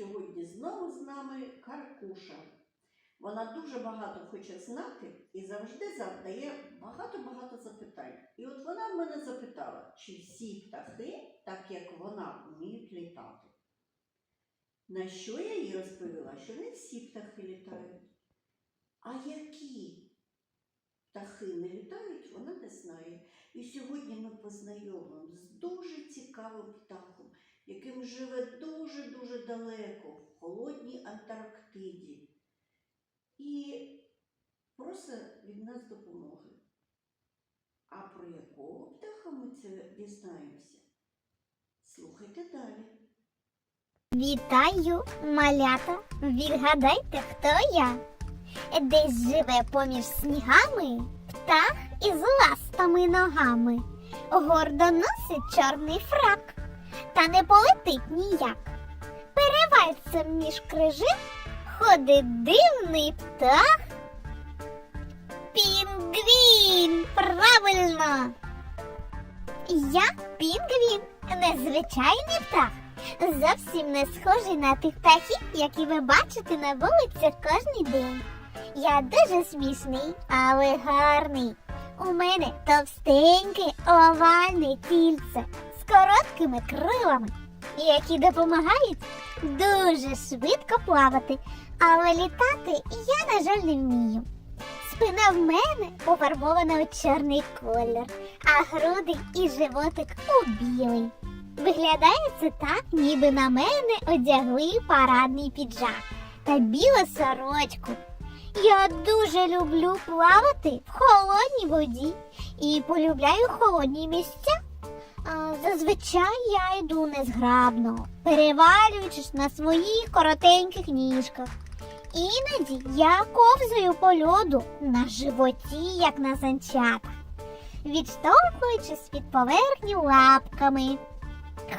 Сьогодні знову з нами Каркуша. Вона дуже багато хоче знати і завжди завдає багато-багато запитань. І от вона в мене запитала, чи всі птахи, так як вона, вміють літати. На що я їй розповіла, що не всі птахи літають. А які птахи не літають, вона не знає. І сьогодні ми познайомимо з дуже цікавим птахом, яким живе дуже-дуже далеко, в холодній Антарктиді. І просить від нас допомоги. А про якого птаха ми це дізнаємося? Слухайте далі. Вітаю, малята! Відгадайте, хто я? Десь живе поміж снігами птах із ластами ногами. Гордо носить чорний фрак, та не полетить ніяк. Перевальцем між крижин ходить дивний птах. Пінгвін! Правильно! Я пінгвін, незвичайний птах. Зовсім не схожий на тих птахів, які ви бачите на вулицях кожен день. Я дуже смішний, але гарний. У мене товстеньке овальне тільце короткими крилами, які допомагають дуже швидко плавати, але літати я, на жаль, не вмію. Спина в мене пофарбована у чорний колір, а груди і животик у білий. Виглядає це так, ніби на мене одягли парадний піджак та білу сорочку. Я дуже люблю плавати в холодній воді і полюбляю холодні місця. Зазвичай я йду незграбно, перевалюючись на своїх коротеньких ніжках. Іноді я ковзаю по льоду на животі, як на санчатах, відштовхуючись від поверхні лапками.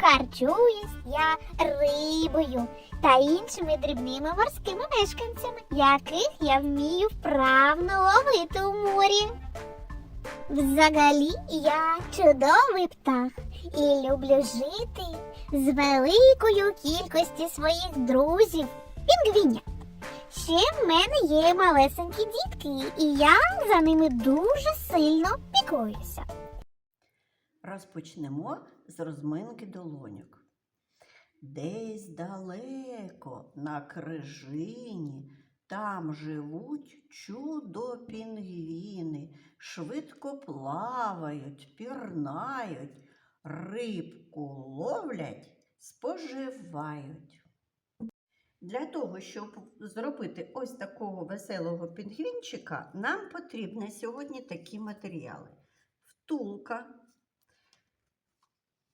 Харчуюсь я рибою та іншими дрібними морськими мешканцями, яких я вмію вправно ловити у морі. Взагалі я чудовий птах і люблю жити з великою кількістю своїх друзів, пінгвінів. Ще в мене є малесенькі дітки, і я за ними дуже сильно піклуюся. Розпочнемо з розминки долоньок. Десь далеко на крижині там живуть чудо-пінгвіни, швидко плавають, пірнають, рибку ловлять, споживають. Для того, щоб зробити ось такого веселого пінгвінчика, нам потрібні сьогодні такі матеріали: втулка,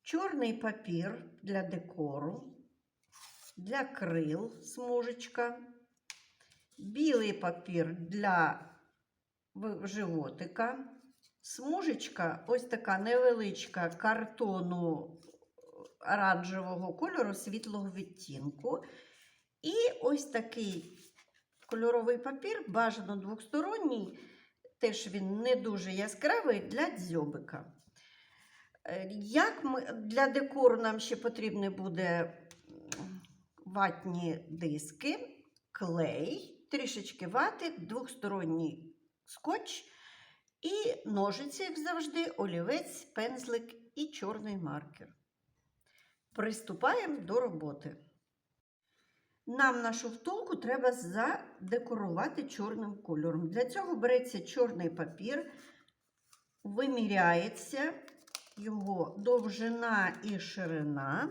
чорний папір для декору, для крил смужечка, білий папір для животика, смужечка, ось така невеличка картону оранжевого кольору світлого відтінку. І ось такий кольоровий папір, бажано двосторонній, теж він не дуже яскравий для дзьобика. Е, Як ми, для декору нам ще потрібні буде ватні диски, клей, трішечки вати, двосторонній скотч і ножиці, як завжди, олівець, пензлик і чорний маркер. Приступаємо до роботи. Нам нашу втулку треба задекорувати чорним кольором. Для цього береться чорний папір, виміряється його довжина і ширина,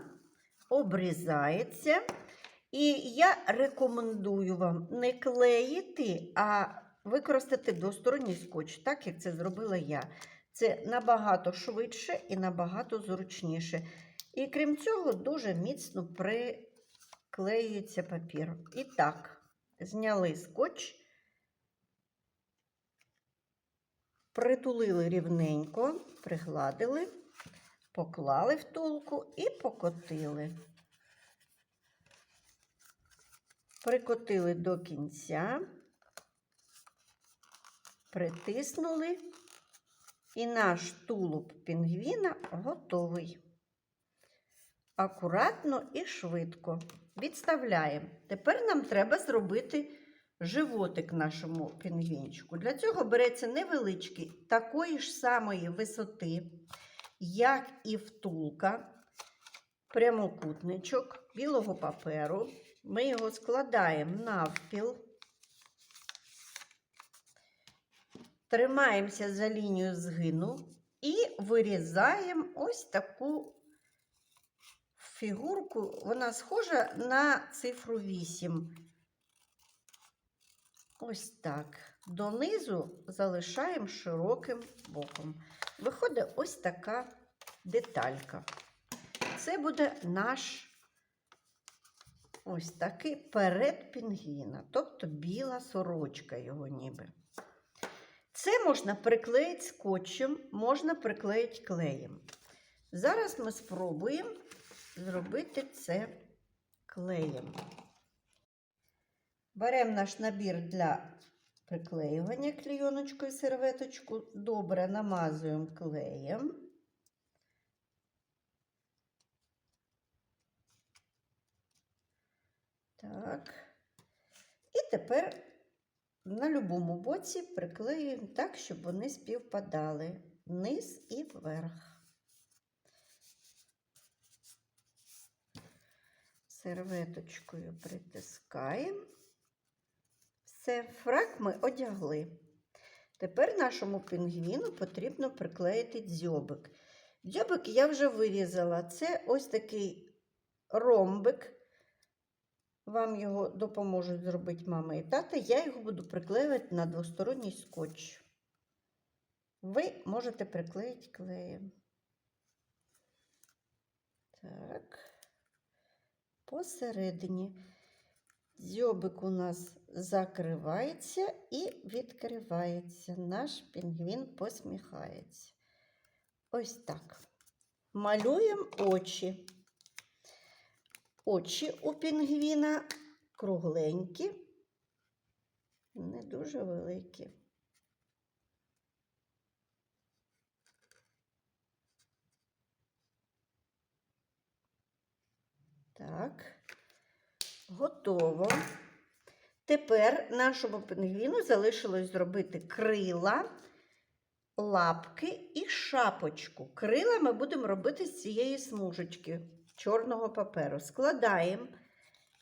обрізається. І я рекомендую вам не клеїти, а використати двосторонній скотч, так як це зробила я. Це набагато швидше і набагато зручніше. І крім цього, дуже міцно приклеюється папір. І так, зняли скотч, притулили рівненько, пригладили, поклали втулку і покотили. Прикотили до кінця, притиснули, і наш тулуб пінгвіна готовий. Акуратно і швидко. Відставляємо. Тепер нам треба зробити животик нашому пінгвінчику. Для цього береться невеличкий, такої ж самої висоти, як і втулка, прямокутничок білого паперу. Ми його складаємо навпіл. Тримаємося за лінію згину і вирізаємо ось таку фігурку. Вона схожа на цифру 8. Ось так. Донизу залишаємо широким боком. Виходить ось така деталька. Це буде наш ось такий перед пінгвіна, тобто біла сорочка його ніби. Це можна приклеїти скотчем, можна приклеїти клеєм. Зараз ми спробуємо зробити це клеєм. Беремо наш набір для приклеювання клейоночкою серветочку, добре намазуємо клеєм. Так. І тепер на любому боці приклеюємо так, щоб вони співпадали вниз і вверх. Серветочкою притискаємо. Все, фрак ми одягли. Тепер нашому пінгвіну потрібно приклеїти дзьобик. Дзьобик я вже вирізала. Це ось такий ромбик. Вам його допоможуть зробити мама і тата. Я його буду приклеювати на двосторонній скотч. Ви можете приклеїти клеєм. Так. Посередині дзьобик у нас закривається і відкривається. Наш пінгвін посміхається. Ось так. Малюємо очі. Очі у пінгвіна кругленькі, не дуже великі. Так, готово. Тепер нашому пінгвіну залишилось зробити крила, лапки і шапочку. Крила ми будемо робити з цієї смужечки чорного паперу. Складаємо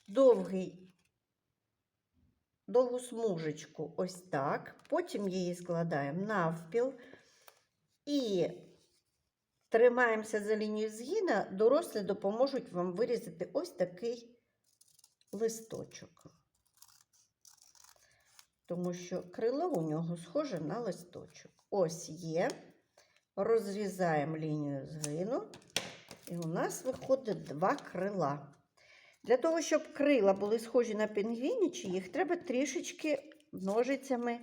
довгий, довгу смужечку ось так. Потім її складаємо навпіл і тримаємося за лінію згина. Дорослі допоможуть вам вирізати ось такий листочок. Тому що крило у нього схоже на листочок. Ось є. Розрізаємо лінію згину. І у нас виходить два крила. Для того, щоб крила були схожі на пінгвінічі, їх треба трішечки ножицями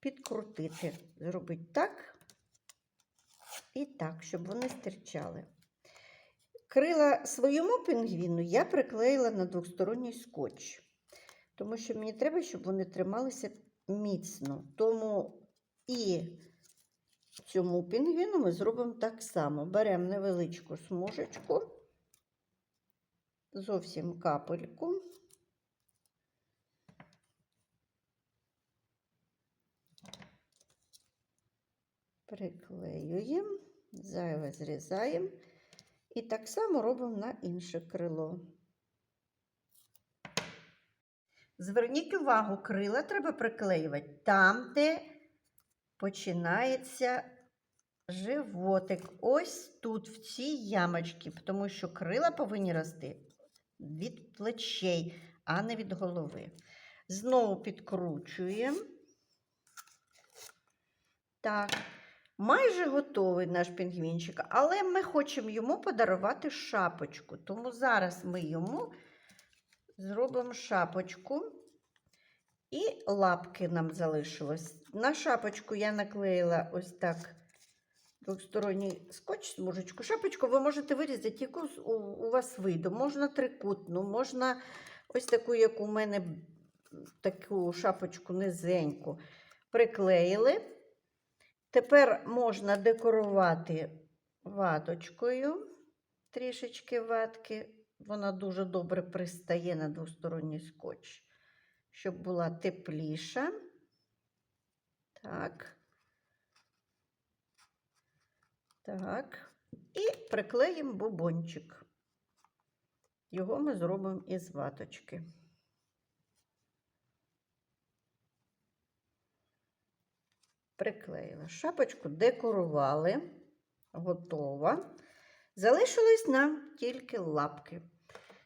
підкрутити. Зробити так і так, щоб вони стирчали. Крила своєму пінгвіну я приклеїла на двосторонній скотч, тому що мені треба, щоб вони трималися міцно. Тому і цьому пінгвіну ми зробимо так само. Беремо невеличку смужечку, зовсім капельку. Приклеюємо, зайве зрізаємо. І так само робимо на інше крило. Зверніть увагу, крила треба приклеювати там, де починається животик. Ось тут, в цій ямочці, тому що крила повинні рости від плечей, а не від голови. Знову підкручуємо. Так, майже готовий наш пінгвінчик, але ми хочемо йому подарувати шапочку. Тому зараз ми йому зробимо шапочку. І лапки нам залишилось. На шапочку я наклеїла ось так двосторонній скотч, смужечку. Шапочку ви можете вирізати, яку у, вас вийде. Можна трикутну, можна ось таку, як у мене, таку шапочку низеньку. Приклеїли. Тепер можна декорувати ваточкою, трішечки ватки вона дуже добре пристає на двосторонній скотч, щоб була тепліша. Так. Так. І приклеїмо бубончик. Його ми зробимо із ваточки. Приклеїла. Шапочку декорували. Готова. Залишились нам тільки лапки.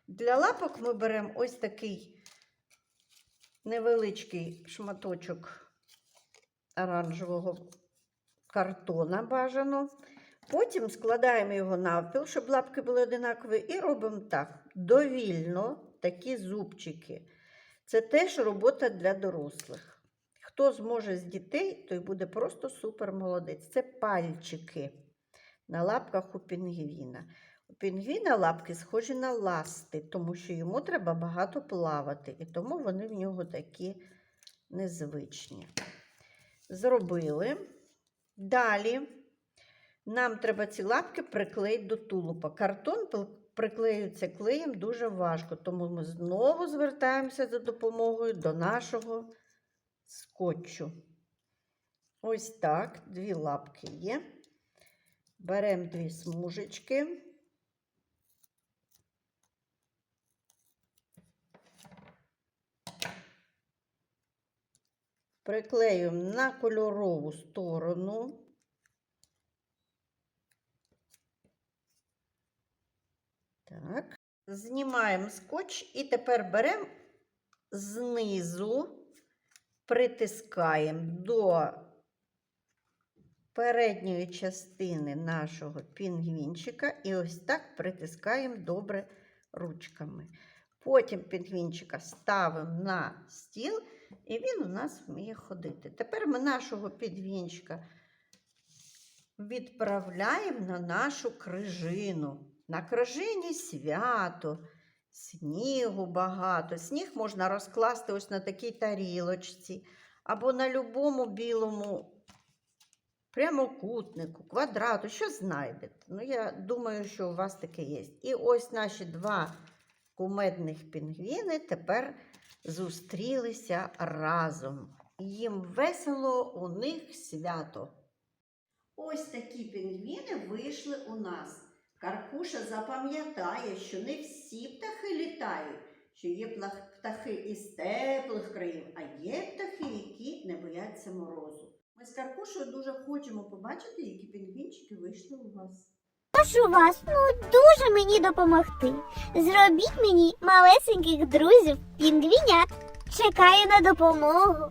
Для лапок ми беремо ось такий невеличкий шматочок оранжевого картона бажано. Потім складаємо його навпіл, щоб лапки були одинакові, і робимо так: довільно такі зубчики. Це теж робота для дорослих. Хто зможе з дітей, той буде просто супер молодець. Це пальчики на лапках у пінгвіна. Пінгвіна лапки схожі на ласти, тому що йому треба багато плавати, і тому вони в нього такі незвичні. Зробили. Далі нам треба ці лапки приклеїти до тулупа. Картон приклеюється клеєм дуже важко, тому ми знову звертаємося за допомогою до нашого скотчу. Ось так, дві лапки є. Беремо дві смужечки. Приклеюємо на кольорову сторону. Так. Знімаємо скотч і тепер беремо знизу, притискаємо до передньої частини нашого пінгвінчика і ось так притискаємо добре ручками. Потім пінгвінчика ставимо на стіл, і він у нас вміє ходити. Тепер ми нашого пінгвінчика відправляємо на нашу крижину. На крижині свято, снігу багато. Сніг можна розкласти ось на такій тарілочці або на любому білому прямокутнику, квадрату, що знайдете. Ну, я думаю, що у вас таке є. І ось наші два кумедних пінгвіни тепер зустрілися разом. Їм весело, у них свято. Ось такі пінгвіни вийшли у нас. Каркуша запам'ятає, що не всі птахи літають, що є птахи із теплих країн, а є птахи, які не бояться морозу. Ми з Каркушею дуже хочемо побачити, які пінгвінчики вийшли у вас. Прошу вас, ну дуже мені допомогти. Зробіть мені малесеньких друзів, пінгвінят. Чекаю на допомогу.